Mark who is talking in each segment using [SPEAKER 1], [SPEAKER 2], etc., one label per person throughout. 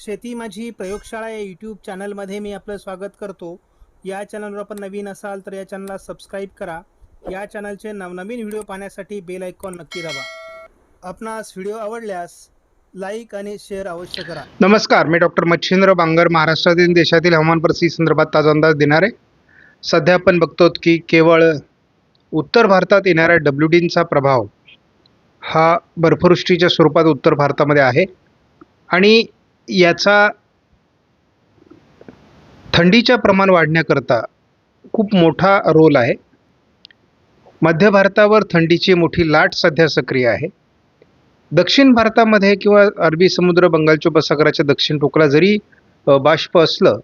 [SPEAKER 1] शेती माझी प्रयोगशाळा या यूट्यूब चॅनलमध्ये मी आपलं स्वागत करतो. या चॅनलवर आपण नवीन असाल तर या चॅनलला सबस्क्राईब करा. या चॅनलचे नवनवीन व्हिडिओ पाहण्यासाठी बेल आयकॉन नक्की दाबा. आपणास व्हिडिओ आवडल्यास लाईक आणि शेअर अवश्य करा.
[SPEAKER 2] नमस्कार मी डॉक्टर मच्छिंद्र बांगर महाराष्ट्रातील देशातील हवामान परिस्थिती संदर्भात ताजा अंदाज देणार. आहे सध्या आपण बघतो की केवळ उत्तर भारतात येणाऱ्या डब्ल्यू डींचा प्रभाव हा बर्फवृष्टीच्या स्वरूपात उत्तर भारतामध्ये आहे. आणि याचा थंडीच्या प्रमाण वाढण्याकरता खूप मोठा रोल आहे. मध्य भारतावर थंडीची मोठी लाट सध्या सक्रिय आहे. दक्षिण भारतामध्ये किंवा अरबी समुद्र बंगालच्या उपसागराच्या दक्षिण टोकला जरी बाष्प असलं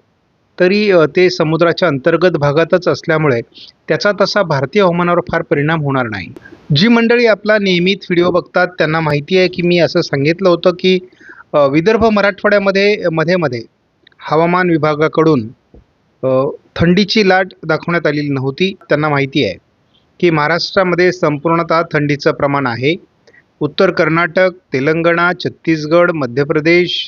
[SPEAKER 2] तरी ते समुद्राच्या अंतर्गत भागातच असल्यामुळे त्याचा तसा भारतीय हवामानावर फार परिणाम होणार नाही. जी मंडळी आपला नियमित व्हिडिओ बघतात त्यांना माहिती आहे की मी असं सांगितलं होतं की विदर्भ मराठवाड्यामध्ये मध्ये मध्ये हवामान विभागाकडून थंडीची लाट दाखवण्यात आलेली नव्हती. त्यांना माहिती आहे की महाराष्ट्रामध्ये संपूर्णतः थंडीचं प्रमाण आहे. उत्तर कर्नाटक तेलंगणा छत्तीसगड मध्य प्रदेश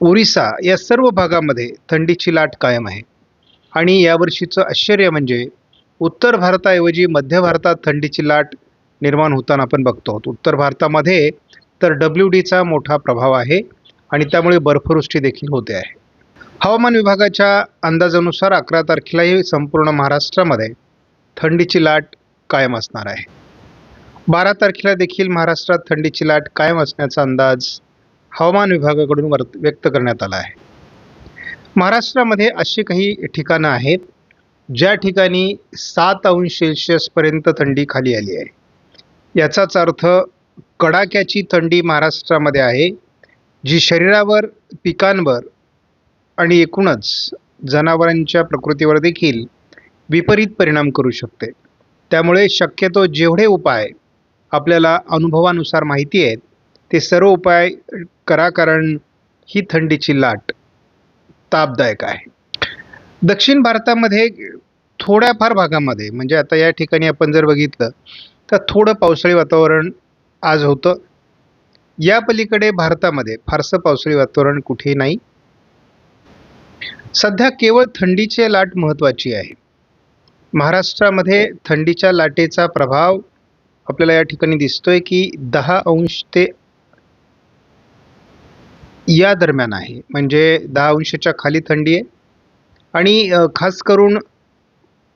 [SPEAKER 2] ओरिसा या सर्व भागामध्ये थंडीची लाट कायम आहे. आणि यावर्षीचं आश्चर्य म्हणजे उत्तर भारताऐवजी मध्य भारतात थंडीची लाट निर्माण होताना आपण बघतो. आहोत उत्तर भारतामध्ये तर डब्ल्यू डीचा मोठा प्रभाव आहे आणि त्यामुळे बर्फवृष्टी देखील होते आहे. हवामान विभागाच्या अंदाजानुसार अकरा तारखेलाही संपूर्ण महाराष्ट्रामध्ये थंडीची लाट कायम असणार आहे. बारा तारखेला देखील महाराष्ट्रात थंडीची लाट कायम असण्याचा अंदाज हवामान विभागाकडून वर व्यक्त करण्यात आला आहे. महाराष्ट्रामध्ये अशी काही ठिकाणं आहेत ज्या ठिकाणी सात अंश सेल्शियसपर्यंत थंडी खाली आली आहे. याचाच अर्थ कडाक्याची थंडी महाराष्ट्रामध्ये आहे जी शरीरावर पिकांवर आणि एकूणच जनावरांच्या प्रकृतीवर देखील विपरीत परिणाम करू शकते. त्यामुळे शक्यतो जेवढे उपाय आपल्याला अनुभवानुसार माहिती आहेत ते सर्व उपाय करा कारण ही थंडीची लाट तापदायक आहे. दक्षिण भारतामध्ये थोड्याफार भागामध्ये म्हणजे आता या ठिकाणी आपण जर बघितलं तर थोडं पावसाळी वातावरण आज होतं. या पलीकडे भारतामध्ये फारसं पावसाळी वातावरण कुठेही नाही. सध्या केवळ थंडीची लाट महत्त्वाची आहे. महाराष्ट्रामध्ये थंडीच्या लाटेचा प्रभाव आपल्याला या ठिकाणी दिसतोय की दहा अंश ते या दरम्यान आहे. म्हणजे दहा अंशाच्या खाली थंडी आहे. आणि खास करून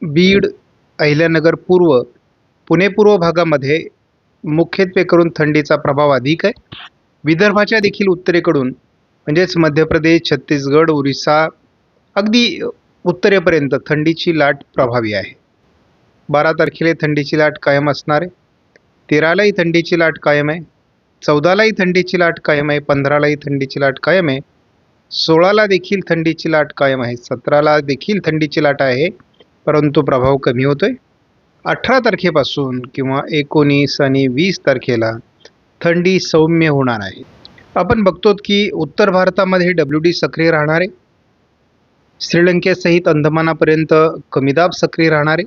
[SPEAKER 2] बीड अहिल्यानगर पूर्व पुणे पूर्व भागामध्ये मुख्यत्वे करून थंडीचा प्रभाव अधिक आहे. विदर्भाच्या देखील उत्तरेकडून म्हणजेच मध्य प्रदेश छत्तीसगड ओरिसा अगदी उत्तरेपर्यंत थंडीची लाट प्रभावी आहे. बारा तारखेला थंडीची लाट कायम असणार आहे. तेरालाही थंडीची लाट कायम आहे. चौदालाही थंडीची लाट कायम आहे. पंधरालाही थंडीची लाट कायम आहे. सोळाला देखील थंडीची लाट कायम आहे. सतराला देखील थंडीची लाट आहे. परंतु प्रभाव कमी होतोय. अठरा तारखेपासून किंवा एकोणीस आणि वीस तारखेला थंडी सौम्य होणार आहे. आपण बघतो की उत्तर भारतामध्ये डब्ल्यू डी सक्रिय राहणारे श्रीलंकेसहित अंदमानापर्यंत कमीदाब सक्रिय राहणारे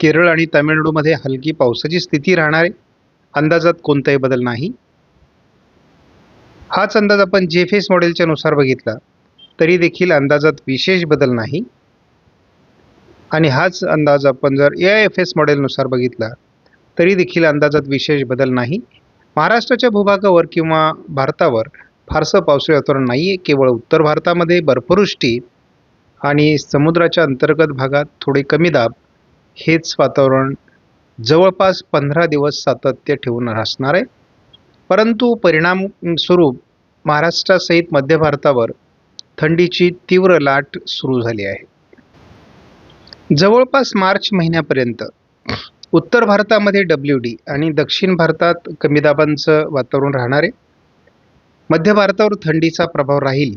[SPEAKER 2] केरळ आणि तामिळनाडूमध्ये हलकी पावसाची स्थिती राहणार आहे. अंदाजात कोणताही बदल नाही. हाच अंदाज आपण जे फेस मॉडेलच्या नुसार बघितला तरी देखील अंदाजात विशेष बदल नाही. आणि हाच अंदाज आपण जर ए आय एफ एस मॉडेलनुसार बघितला तरी देखील अंदाजात विशेष बदल नाही. महाराष्ट्राच्या भूभागावर किंवा भारतावर फारसं पावसाळी वातावरण नाही आहे केवळ उत्तर भारतामध्ये बर्फवृष्टी आणि समुद्राच्या अंतर्गत भागात थोडे कमी दाब हेच वातावरण जवळपास पंधरा दिवस सातत्य ठेवून असणार आहे. परंतु परिणाम स्वरूप महाराष्ट्रासहित मध्य भारतावर थंडीची तीव्र लाट सुरू झाली आहे. जवळपास मार्च महिन्यापर्यंत उत्तर भारतामध्ये डब्ल्यू डी आणि दक्षिण भारतात कमी दाबांचं वातावरण राहणार आहे. मध्य भारतावर थंडीचा प्रभाव राहील.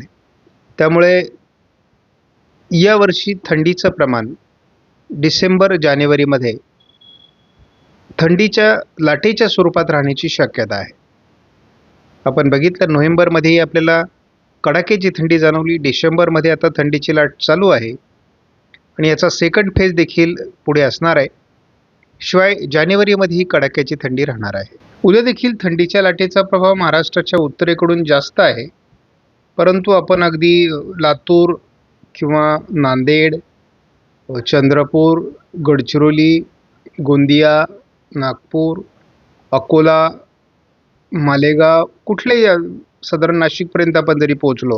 [SPEAKER 2] त्यामुळे यावर्षी थंडीचं प्रमाण डिसेंबर जानेवारीमध्ये थंडीच्या लाटेच्या स्वरूपात राहण्याची शक्यता आहे. आपण बघितलं नोव्हेंबरमध्येही आपल्याला कडाक्याची थंडी जाणवली. डिसेंबरमध्ये आता थंडीची लाट चालू आहे. आणि याचा सेकंड फेज देखील पुढे असणार आहे. शिवाय जानेवारीमध्ये ही कडाक्याची थंडी राहणार आहे. उद्या देखील थंडीच्या लाटेचा प्रभाव महाराष्ट्राच्या उत्तरेकडून जास्त आहे. परंतु आपण अगदी लातूर किंवा नांदेड चंद्रपूर गडचिरोली गोंदिया नागपूर अकोला मालेगाव कुठल्याही साधारण नाशिकपर्यंत आपण जरी पोहोचलो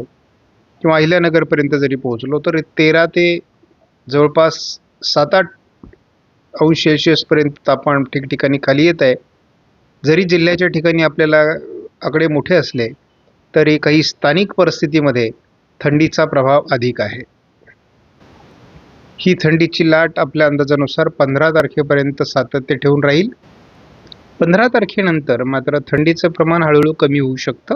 [SPEAKER 2] किंवा अहिल्यानगरपर्यंत जरी पोहोचलो तर तेरा ते जवळपास सात आठ अंश सेल्शियसपर्यंत तापमान ठिकठिकाणी खाली येत आहे. जरी जिल्ह्याच्या ठिकाणी आपल्याला आकडे मोठे असले तरी काही स्थानिक परिस्थितीमध्ये थंडीचा प्रभाव अधिक आहे. ही थंडीची लाट आपल्या अंदाजानुसार पंधरा तारखेपर्यंत सातत्य ठेवून राहील. पंधरा तारखेनंतर मात्र थंडीचं प्रमाण हळूहळू कमी होऊ शकतं.